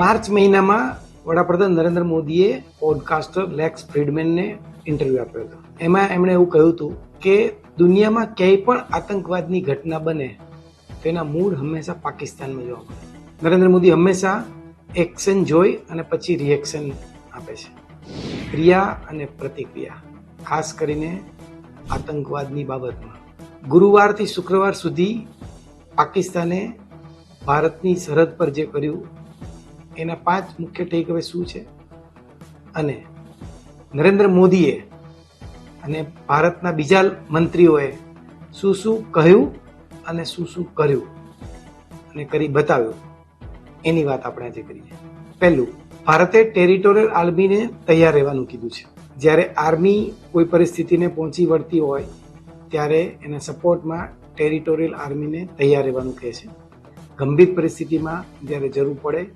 March મહિનામાં વડાપ્રધાન નરેન્દ્ર મોદીએ પોડકાસ્ટર લેક્સ ફ્રીડમેનને ઇન્ટરવ્યૂ આપ્યો હતો. એમાં એમણે એવું કહ્યું હતું કે દુનિયામાં ક્યાંય પણ આતંકવાદની ઘટના બને, તેના મૂળ હંમેશા પાકિસ્તાનમાં જોવા મળે. નરેન્દ્ર મોદી હંમેશા એક્શન જોઈ અને પછી રિએક્શન આપે છે. ક્રિયા અને પ્રતિક્રિયા, ખાસ કરીને આતંકવાદની બાબતમાં. ગુરુવારથી શુક્રવાર સુધી પાકિસ્તાને ભારતની સરહદ પર જે કર્યું એના પાંચ મુખ્ય ટેક હવે શું છે? અને નરેન્દ્ર મોદીએ અને ભારતના બીજા મંત્રીઓએ શું શું કહ્યું અને શું શું કર્યું? અને કરી બતાવ્યું. એની વાત આપણે આજે કરીએ. પહેલું, ભારતે ટેરિટોરિયલ આર્મીને તૈયાર રહેવાનું કીધું છે. જ્યારે આર્મી કોઈ પરિસ્થિતિને પહોંચી વળતી હોય, ત્યારે એના સપોર્ટમાં ટેરિટોરિયલ આર્મીને તૈયાર રહેવાનું કહે છે. ગંભીર પરિસ્થિતિમાં જ્યારે જરૂર પડે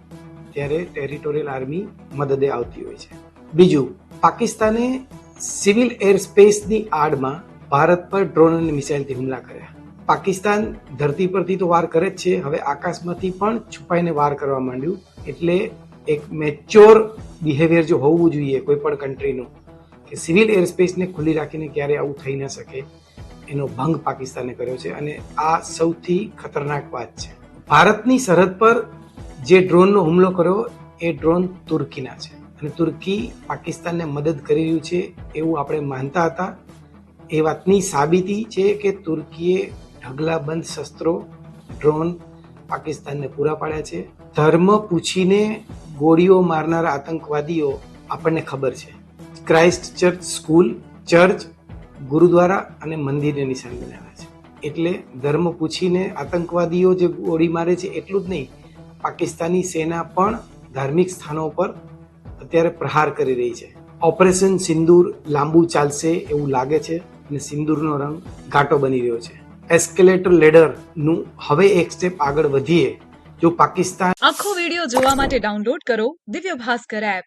ત્યારે ટેરિટોરિયલ આર્મી મદદે આવતી હોય છે. બીજું, પાકિસ્તાને સિવિલ એર સ્પેસની આડમાં ભારત પર ડ્રોન અને મિસાઇલથી હુમલા કર્યા. પાકિસ્તાન ધરતી પરથી તો વાર કરે જ છે, હવે આકાશમાંથી પણ છુપાઈને વાર કરવા માંડ્યું. એટલે એક મેચ્યોર બિહેવિયર જો હોવું જોઈએ કોઈ પણ કન્ટ્રીનું, કે સિવિલ એર સ્પેસને ખુલ્લી રાખીને ક્યારે આવું થઈ ન શકે, એનો ભંગ પાકિસ્તાને કર્યો છે. અને આ સૌથી ખતરનાક વાત છે. ભારતની સરહદ પર જે ડ્રોનનો હુમલો કર્યો, એ ડ્રોન તુર્કીના છે. અને તુર્કી પાકિસ્તાનને મદદ કરી રહ્યું છે એવું આપણે માનતા હતા. એ વાતની સાબિતી છે કે તુર્કીએ ઢગલાબંધ શસ્ત્રો, ડ્રોન પાકિસ્તાનને પૂરા પાડ્યા છે. ધર્મ પૂછીને ગોળીઓ મારનારા આતંકવાદીઓ આપણને ખબર છે. Christchurch school, church, gurdwara અને મંદિરને નિશાન બનાવ્યા છે. એટલે ધર્મ પૂછીને આતંકવાદીઓ જે ગોળી મારે છે, એટલું જ નહીં પાકિસ્તાની સેના પણ ધાર્મિક સ્થાનો પર અત્યારે પ્રહાર કરી રહી છે. ઓપરેશન સિંદૂર લાંબુ ચાલશે એવું લાગે છે અને સિંદૂરનો રંગ ઘાટો બની રહ્યો છે. એસ્કેલેટર લેડરનું હવે એક સ્ટેપ આગળ વધીએ જો પાકિસ્તાન આખો વિડિયો જોવા માટે ડાઉનલોડ કરો દિવ્ય ભાસ્કર એપ